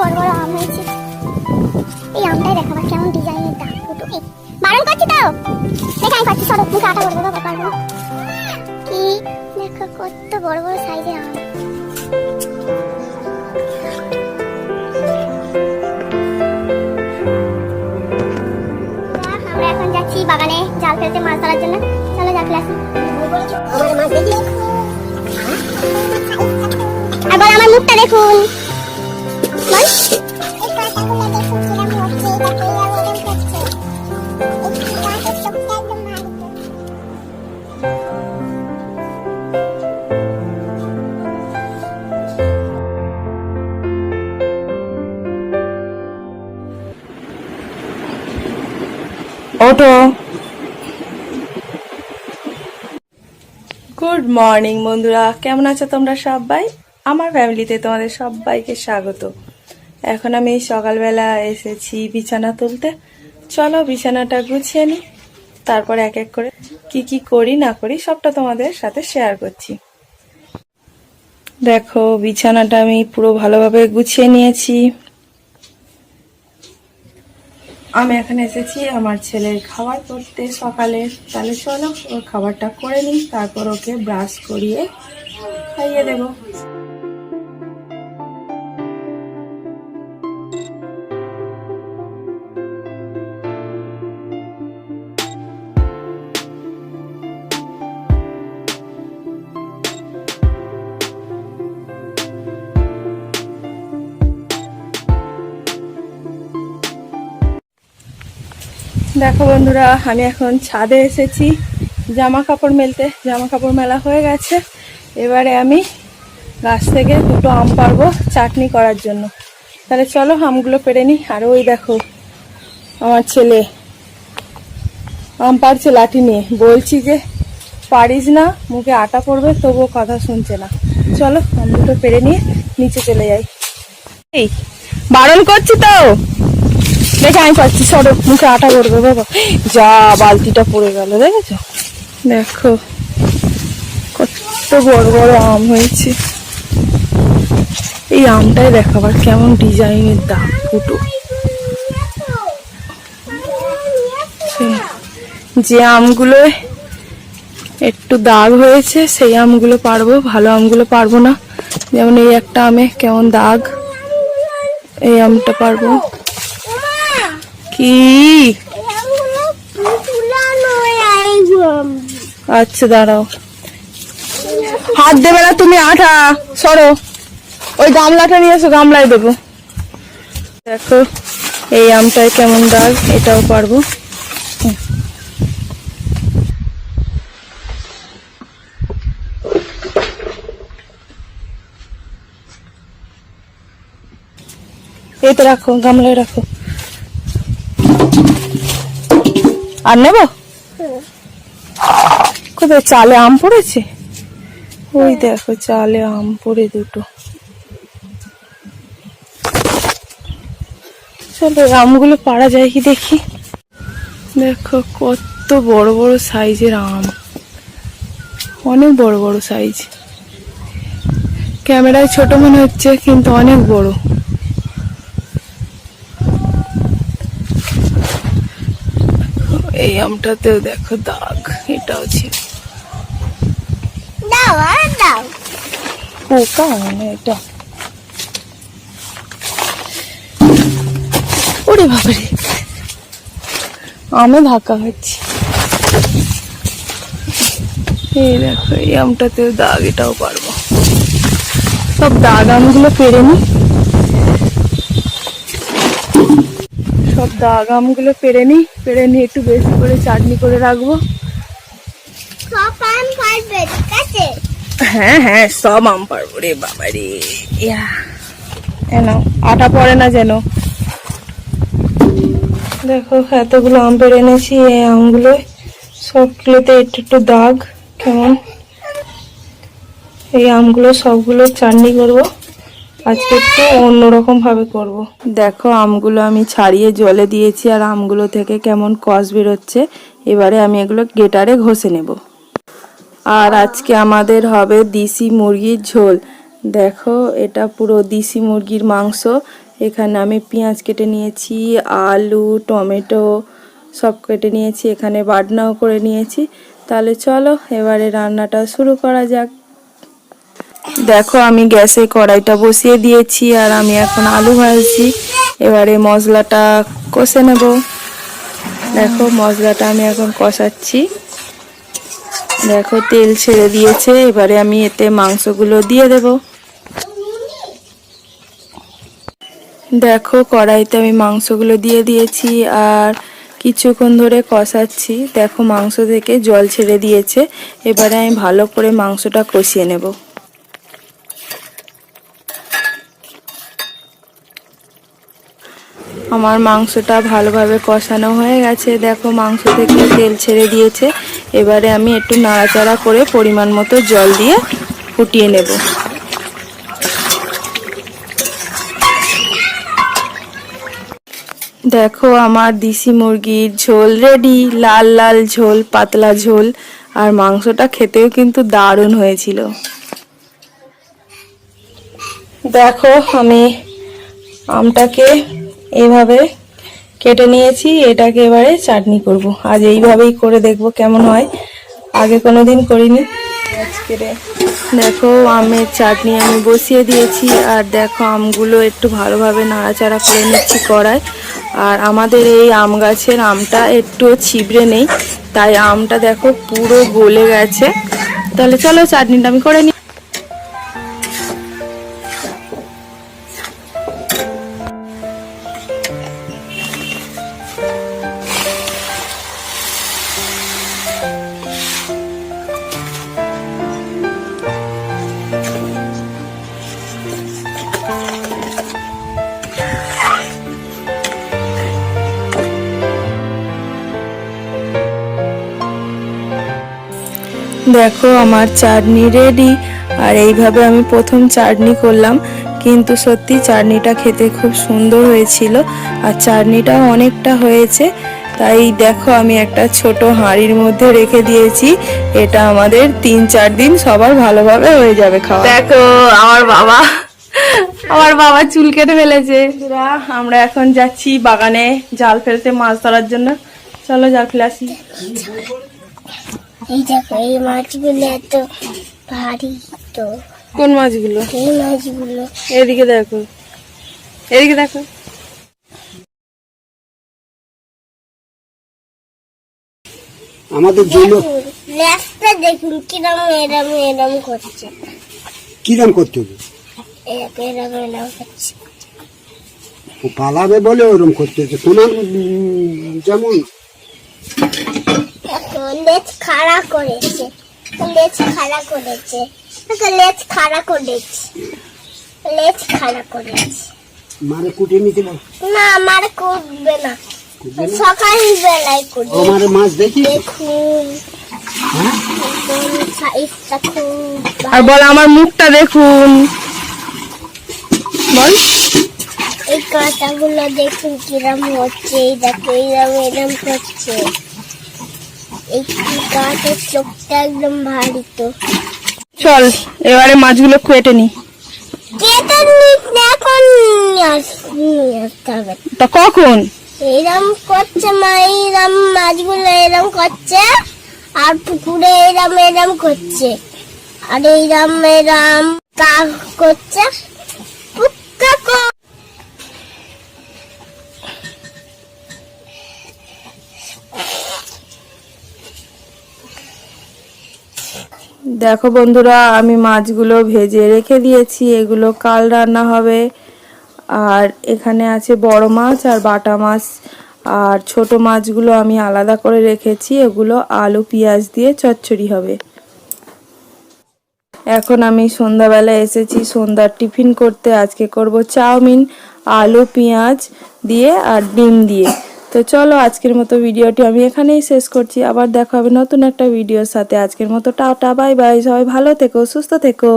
বড় বড় আম হয়েছে। এই আমটাই দেখাবার কেমন ডিজাইনের দাম ফুটো এই, বারণ করছি তো? দেখে আমি পাচ্ছি সরো, মুখে আটা করব বাবা পারব কি? দেখো কত বড় বড় সাইজের আম। আমরা এখন যাচ্ছি বাগানে জাল ফেলতে মাছ ধরার জন্য। চলো জাল ফেলে আসি আমার মুখটা দেখুন। বল ওটো গুড মর্নিং বন্ধুরা কেমন আছো তোমরা সবাই? আমার ফ্যামিলিতে তোমাদের সবাইকে স্বাগত। এখন আমি সকালবেলা এসেছি বিছানা তুলতে। চলো বিছানাটা গুছিয়ে নিই তারপর এক এক করে কি কি করি, না করি, সবটা তোমাদের সাথে শেয়ার করছি। দেখো, বিছানাটা আমি পুরো ভালোভাবে গুছিয়ে নিয়েছি। আমি এখানে এসেছি আমার ছেলের খাবার করতে সকালে। তাহলে চলো, ওর খাবারটা করে নিই তারপর ওকে ব্রাশ করিয়ে খাইয়ে দেব। দেখো বন্ধুরা, আমি এখন ছাদে এসেছি জামা কাপড় মেলতে। জামা কাপড় মেলা হয়ে গেছে। এবারে আমি গাছ থেকে দুটো আম পারব চাটনি করার জন্য। তাহলে চলো আমগুলো পেরে নিই। আর ওই দেখো, আমার ছেলে আম পারছে লাঠি নিয়ে। বলছি যে, পারিস না, মুখে আটা পড়বে, তবুও কথা শুনছে না। চলো, আম দুটো পেরে নিয়ে নিচে চলে যাই। এই, বারণ করছি তো? দেখে আমি পাচ্ছি সরো, মুখে আটা করবে বাবা। যা বালতিটা পড়ে গেল, দেখেছ? দেখো, কত বড় বড় আম হয়েছে। এই আমটাই দেখাবার কেমন ডিজাইনের দাগ ফুটো। যে আমগুলো একটু দাগ হয়েছে, সেই আমগুলো পারব, ভালো আমগুলো পারব না। যেমন এই একটা আমে কেমন দাগ, এই আমটা পারব। কি? আচ্ছা দাঁড়াও। হাত দেবে না তুমি, আঠা, সরো। ওই গামলাটা নিয়ে এসো, গামলায় দেবো। দেখো, এই আমটায় কেমন দাগ, এটাও পারব। এই তো রাখো, গামলায় রাখো। আর নেব? কোথায় চালে আম পড়েছে? ওই দেখো, চালে আম পড়ে দুটো। চলো আমগুলো পাড়া যায় কি দেখি? দেখো, কত বড় বড় সাইজের আম। অনেক বড় বড় সাইজ। ক্যামেরায় ছোট মনে হচ্ছে, কিন্তু অনেক বড়। এই আমটাতেও দেখো দাগ এটাও ছিল। পোকা মানে এটা। ওরে বাবারে আমে ধাক্কা হচ্ছে। এই দেখো এই আমটাতেও দাগ এটাও পারব। সব দাগ আমগুলো পেরে নি। সব দাগ আমগুলো পেরে নি পেরে নিয়ে একটু বেশি করে চাটনি করে রাখব। হ্যাঁ হ্যাঁ সব আম পারব রে বাবা রে। ইয়া এনো আটা পড়ে না যেন। দেখো এতগুলো আম পেড়ে এনেছি এই আমগুলো। সবগুলোতে একটু একটু দাগ কেমন? এই আমগুলো সবগুলো চাটনি করব। আজকে অন্যরকম ভাবে করব। দেখো, আমগুলো আমি ছাড়িয়ে জলে দিয়েছি আর আমগুলো থেকে কেমন কষ বেরোচ্ছে। এবারে আমি এগুলো গেটারে ঘষে নেব। আর আজকে আমাদের হবে দেশি মুরগির ঝোল। দেখো, এটা পুরো দেশি মুরগির মাংস। এখানে আমি পেঁয়াজ কেটে নিয়েছি, আলু, টমেটো সব কেটে নিয়েছি, এখানে বাটনাও করে নিয়েছি। তাহলে চলো, এবারে রান্নাটা শুরু করা যাক। দেখো, আমি গ্যাসে কড়াইটা বসিয়ে দিয়েছি আর আমি এখন আলু ভাজছি। এবারে মশলাটা কষে নেব। দেখো, মশলাটা আমি এখন কষাচ্ছি। দেখো, তেল ছেড়ে দিয়েছে। এবারে আমি এতে মাংসগুলো দিয়ে দেব। দেখো, কড়াইতে আমি মাংসগুলো দিয়ে দিয়েছি আর কিছুক্ষণ ধরে কষাচ্ছি। দেখো, মাংস থেকে জল ছেড়ে দিয়েছে। এবারে আমি ভালো করে মাংসটা কষিয়ে নেব। আমার মাংসটা ভালোভাবে কষানো হয়ে গেছে। দেখো মাংস থেকে তেল ছেড়ে দিয়েছে। এবারে আমি একটু নাড়াচাড়া করে পরিমাণ মতো জল দিয়ে ফুটিয়ে নেব। দেখো আমার দেশি মুরগির ঝোল রেডি লাল লাল ঝোল, পাতলা ঝোল, আর মাংসটা খেতেও কিন্তু দারুণ হয়েছিল। দেখো আমি আমটাকে এভাবে কেটে নিয়েছি, এটাকে এবারে চাটনি করব। আজ এইভাবেই করে দেখব কেমন হয়। আগে কোনো দিন করিনি। আজকে দেখো আমের চাটনি আমি বসিয়ে দিয়েছি, আর দেখো আমগুলো একটু ভালোভাবে নাড়াচাড়া করে নিচ্ছি কড়ায়। আর আমাদের এই আম গাছের আমটা একটুও ছিবড়ে নেই, তাই আমটা দেখো পুরো গলে গেছে। তাহলে চলো চাটনিটা আমি করে নিই দেখো, আমার চাটনি রেডি আর এইভাবে আমি প্রথম চাটনি করলাম, কিন্তু সত্যি চাটনিটা খেতে খুব সুন্দর হয়েছিল। আর চাটনিটাও অনেকটা হয়েছে। তাই দেখো, আমি একটা ছোট হাঁড়ির মধ্যে রেখে দিয়েছি। এটা আমাদের তিন চার দিন সবার ভালোভাবে হয়ে যাবে খাওয়া। দেখো, আমার বাবা আমার বাবা চুল কেটে ফেলেছে। আমরা এখন যাচ্ছি বাগানে জাল ফেলতে মাছ ধরার জন্য। চলো জাল ফেলে আসি। এই দেখো এই মাছগুলো এত ভারী তো। কোন মাছগুলো? এই মাছগুলো। এদিকে দেখো। এদিকে দেখো। আমাদের জন্য দেখুন কিরম এরম এরম করছে। কিরম করতে হবে? পালাবে বলে ওরম করতে তোমার যেমন লেজ খাড়া করেছে। লেজ খাড়া করেছে। লেজ খাড়া করেছে। লেজ খাড়া করেছে। মারে কুটে নিতে বল। না না। কুটবে না? সকাল বেলায় করবে আমারে মাছ দেখি? দেখুন। হ্যাঁ? আর বল আমার মুখটা দেখুন। বল। এই কাঁটাগুলো দেখুন কিরম হচ্ছে এই দেখো এরম এরম করছে এই কাঁটার চোখটা একদম ভারী তো। চল এবারে মাছগুলো কেটে নি। কেটে নিতে এখন তা কখন? এরম করছে মা এরম মাছগুলো এরম করছে আর পুকুরে এরম এরম করছে। আর এরম এরম কাক করছে। দেখো বন্ধুরা, আমি মাছগুলো ভেজে রেখে দিয়েছি, এগুলো কাল রান্না হবে। আর এখানে আছে বড় মাছ আর বাটা মাছ। আর ছোট মাছগুলো আমি আলাদা করে রেখেছি, এগুলো আলু, পেঁয়াজ দিয়ে চচ্চড়ি হবে। এখন আমি সন্ধ্যাবেলা এসেছি, সন্ধ্যার টিফিন করতে। আজকে করব চাউমিন, আলু, পেঁয়াজ দিয়ে আর ডিম দিয়ে। তো চলো আজকের মতো ভিডিওটি আমি এখানেই শেষ করছি। আবার দেখা হবে নতুন একটা ভিডিওর সাথে। আজকের মতো টাটা, বাই বাই। সবাই ভালো থেকো, সুস্থ থেকো।